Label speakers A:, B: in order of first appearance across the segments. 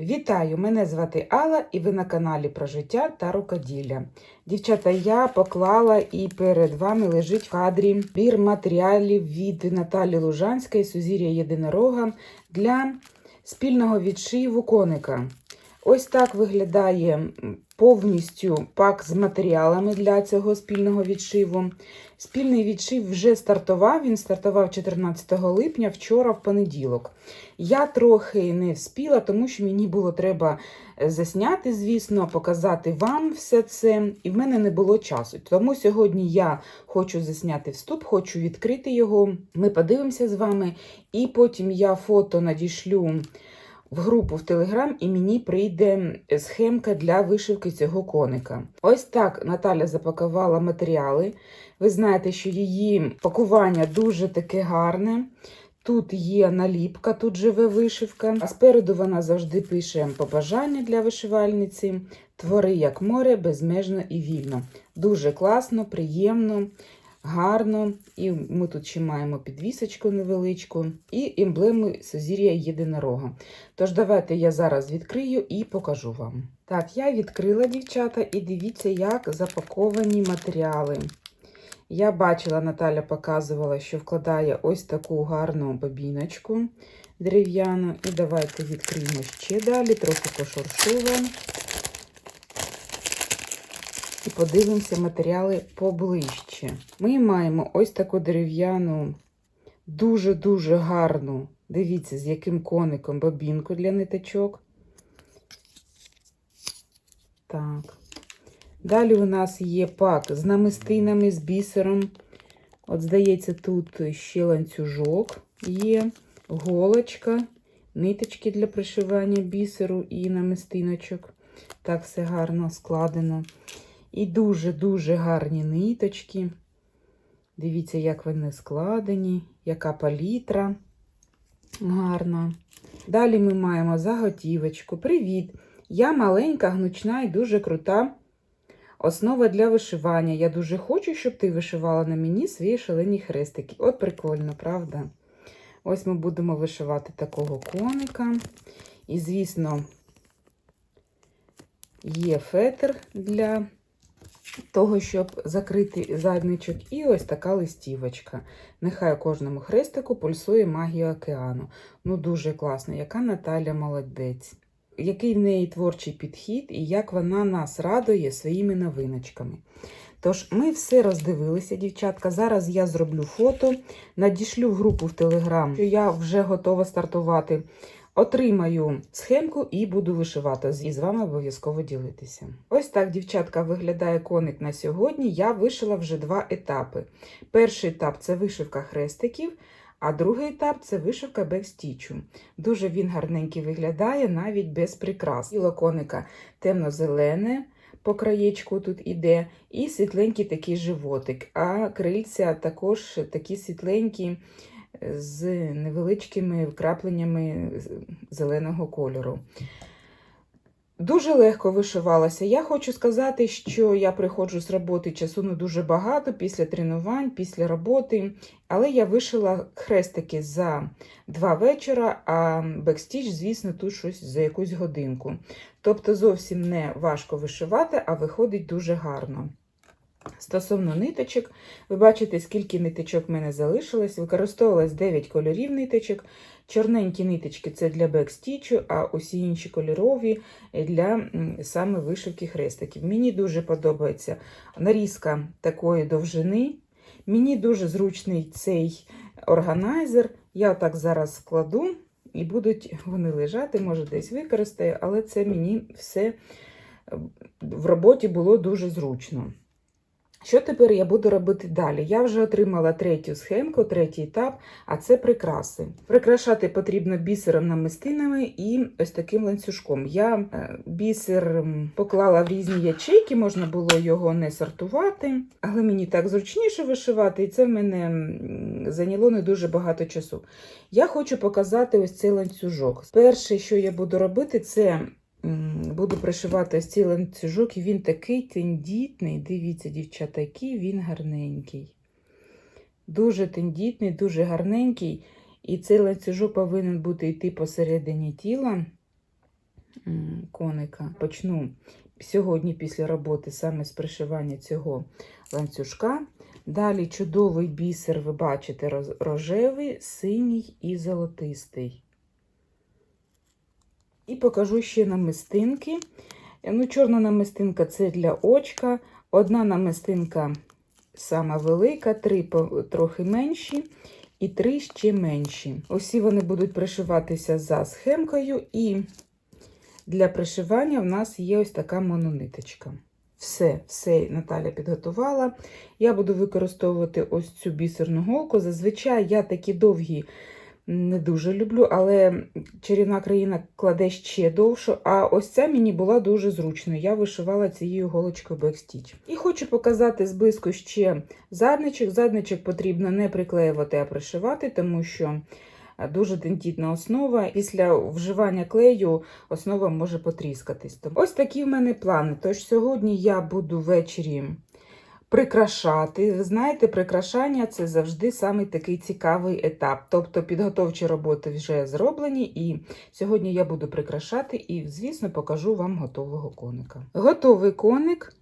A: Вітаю! Мене звати Алла і ви на каналі про життя та рукоділля. Дівчата, я поклала і перед вами лежить в кадрі бір матеріалів від Наталі Лужанської Сузір'я Єдинорога для спільного відшиву коника. Ось так виглядає повністю пак з матеріалами для цього спільного відшиву. Спільний відшив вже стартував. Він стартував 14 липня, вчора в понеділок. Я трохи не вспіла, тому що мені було треба е, засняти, звісно, показати вам все це, і в мене не було часу. Тому сьогодні я хочу засняти вступ, хочу відкрити його. Ми подивимося з вами, і потім я фото надішлю в групу в Телеграм, і мені прийде схемка для вишивки цього коника. Ось так Наталя запакувала матеріали. Ви знаєте, що її пакування дуже таке гарне. Тут є наліпка, тут живе вишивка. А спереду вона завжди пише побажання для вишивальниці. Твори як море, безмежно і вільно. Дуже класно, приємно, гарно. І ми тут ще маємо підвісочку невеличку і емблему Созір'я єдинорога. Тож давайте я зараз відкрию і покажу вам. Так, я відкрила дівчата, і дивіться, як запаковані матеріали. Я бачила, Наталя показувала, що вкладає ось таку гарну бобіночку дерев'яну. І давайте відкриємо ще далі, трохи пошуршу вам. І подивимося матеріали поближче. Ми маємо ось таку дерев'яну, дуже-дуже гарну. Дивіться, з яким коником бобінку для ниточок. Так. Далі у нас є пак з намистинами, з бісером. От, здається, тут ще ланцюжок є, голочка, ниточки для пришивання бісеру і намистиночок. Так все гарно складено. І дуже-дуже гарні ниточки. Дивіться, як вони складені, яка палітра гарна. Далі ми маємо заготівочку. Привіт! Я маленька, гнучна і дуже крута. Основа для вишивання. Я дуже хочу, щоб ти вишивала на мені свої шалені хрестики. От прикольно, правда? Ось ми будемо вишивати такого коника. І, звісно, є фетр для того, щоб закрити задничок. І ось така листівочка. Нехай кожному хрестику пульсує магія океану. Ну, дуже класно. Яка Наталя молодець який в неї творчий підхід і як вона нас радує своїми новиночками. Тож, ми все роздивилися, дівчатка. Зараз я зроблю фото, надішлю в групу в Телеграм, що я вже готова стартувати. Отримаю схемку і буду вишивати. І з вами обов'язково ділитися. Ось так, дівчатка, виглядає коник на сьогодні. Я вишила вже два етапи. Перший етап це вишивка хрестиків. А другий етап це вишивка бекстічу. Дуже він гарненький виглядає, навіть без прикрас. Тіло коника темно-зелене, по краєчку тут іде, і світленький такий животик. А крильця також такі світленькі з невеличкими вкрапленнями зеленого кольору. Дуже легко вишивалася. Я хочу сказати, що я приходжу з роботи часу не дуже багато після тренувань, після роботи, але я вишила хрестики за два вечора, а бекстіч, звісно, тут щось за якусь годинку. Тобто зовсім не важко вишивати, а виходить дуже гарно. Стосовно ниточок, ви бачите, скільки ниточок в мене залишилось. Використовувалось 9 кольорів ниточок. Чорненькі ниточки це для бекстічу, а усі інші кольорові для саме вишивки хрестиків. Мені дуже подобається нарізка такої довжини. Мені дуже зручний цей органайзер. Я так зараз складу і будуть вони лежати, може, десь використаю, але це мені все в роботі було дуже зручно. Що тепер я буду робити далі? Я вже отримала третю схемку, третій етап, а це прикраси. Прикрашати потрібно бісером намистинами і ось таким ланцюжком. Я е, бісер поклала в різні ячейки, можна було його не сортувати, але мені так зручніше вишивати, і це в мене зайняло не дуже багато часу. Я хочу показати ось цей ланцюжок. Перше, що я буду робити, це Буду пришивати ось цей ланцюжок, і він такий тендітний. Дивіться, дівчата, який він гарненький. Дуже тендітний, дуже гарненький. І цей ланцюжок повинен бути йти посередині тіла. коника. Почну сьогодні після роботи саме з пришивання цього ланцюжка. Далі чудовий бісер, ви бачите, рожевий, синій і золотистий. І покажу ще намистинки. Ну, чорна намистинка це для очка, одна намистинка сама велика, три трохи менші і три ще менші. Усі вони будуть пришиватися за схемкою, і для пришивання в нас є ось така монониточка. Все, все Наталя підготувала. Я буду використовувати ось цю бісерну голку. Зазвичай я такі довгі не дуже люблю, але чарівна країна кладе ще довше. А ось ця мені була дуже зручною. Я вишивала цією голочкою бекстіч. І хочу показати зблизько ще задничок. Задничок потрібно не приклеювати, а пришивати, тому що е, дуже тендітна основа. Після вживання клею основа може потріскатись. Ось такі в мене плани. Тож сьогодні я буду ввечері прикрашати. Ви знаєте, прикрашання це завжди самий такий цікавий етап. Тобто підготовчі роботи вже зроблені, і сьогодні я буду прикрашати і, звісно, покажу вам готового коника. Готовий коник.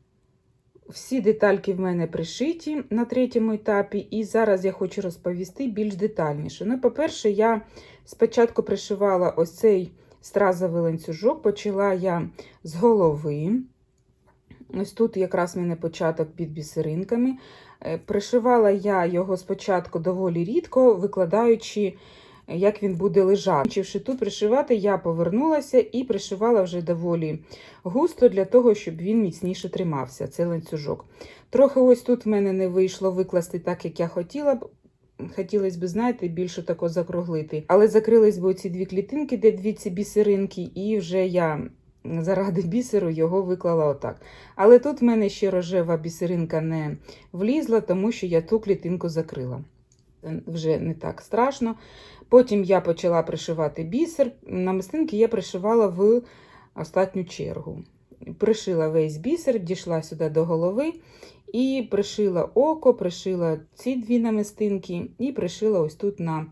A: Всі детальки в мене пришиті на третьому етапі, і зараз я хочу розповісти більш детальніше. Ну, по-перше, я спочатку пришивала ось цей стразовий ланцюжок, почала я з голови. Ось тут якраз в мене початок під бісеринками. Е, Пришивала я його спочатку доволі рідко, викладаючи, як він буде лежати. Почавши тут пришивати, я повернулася і пришивала вже доволі густо для того, щоб він міцніше тримався, цей ланцюжок. Трохи ось тут в мене не вийшло викласти так, як я хотіла б. Хотілося б, знаєте, більше тако закруглити. Але закрились би оці дві клітинки, де дві ці бісеринки, і вже я заради бісеру його виклала отак. Але тут в мене ще рожева бісеринка не влізла, тому що я ту клітинку закрила. Вже не так страшно. Потім я почала пришивати бісер. Намистинки я пришивала в останню чергу. Пришила весь бісер, дійшла сюди до голови і пришила око, пришила ці дві намистинки і пришила ось тут на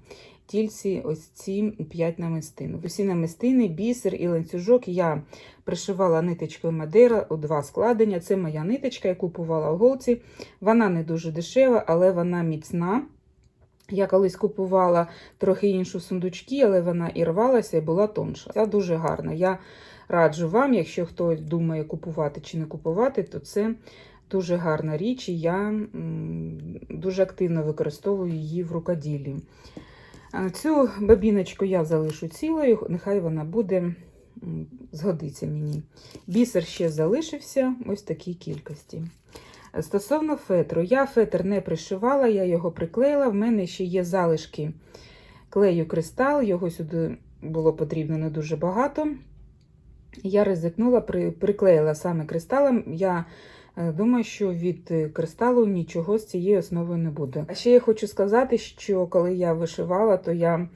A: тільці ось ці п'ять намистин. Усі намистини, бісер і ланцюжок я пришивала ниточкою Мадера у два складення. Це моя ниточка, я купувала в голці. Вона не дуже дешева, але вона міцна. Я колись купувала трохи іншу сундучки, але вона і рвалася і була тонша. Ця дуже гарна. Я раджу вам, якщо хтось думає купувати чи не купувати, то це дуже гарна річ, і я дуже активно використовую її в рукоділлі. Цю бабіночку я залишу цілою, нехай вона буде, згодиться мені. Бісер ще залишився ось такій кількості. Стосовно фетру, я фетр не пришивала, я його приклеїла. В мене ще є залишки клею кристал, його сюди було потрібно не дуже багато. Я ризикнула, при, приклеїла саме кристалом. Я думаю, що від е, кристалу нічого з цією основою не буде. А ще я хочу сказати, що коли я вишивала, то я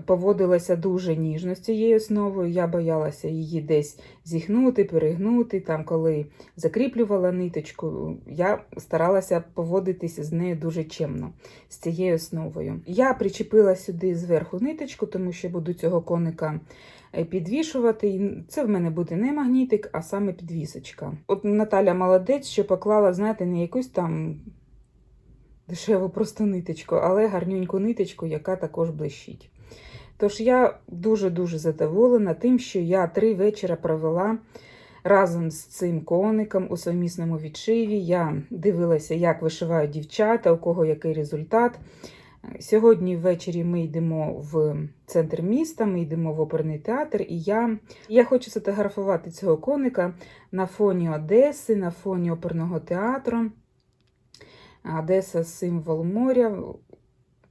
A: поводилася дуже ніжно з цією основою. Я боялася її десь зігнути, перегнути. Там, коли закріплювала ниточку, я старалася поводитися з нею дуже чемно, з цією основою. Я причепила сюди зверху ниточку, тому що буду цього коника е, підвішувати. Це в мене буде не магнітик, а саме підвісочка. От Наталя молодець, що поклала, знаєте, не якусь там. Дешеву просто ниточку, але гарнюньку ниточку, яка також блищить. Тож я дуже-дуже задоволена тим, що я три вечора провела разом з цим коником у совмісному відшиві. Я дивилася, як вишивають дівчата, у кого який результат. Сьогодні ввечері ми йдемо в центр міста, ми йдемо в оперний театр, і я, я хочу сфотографувати цього коника на фоні Одеси, на фоні оперного театру. Одеса символ моря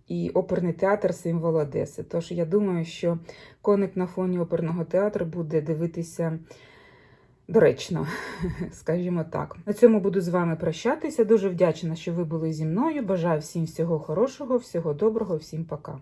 A: і оперний театр символ Одеси. Тож я думаю, що коник на фоні оперного театру буде дивитися доречно, скажімо так. На цьому буду з вами прощатися. Дуже вдячна, що ви були зі мною. Бажаю всім всього хорошого, всього доброго, всім пока.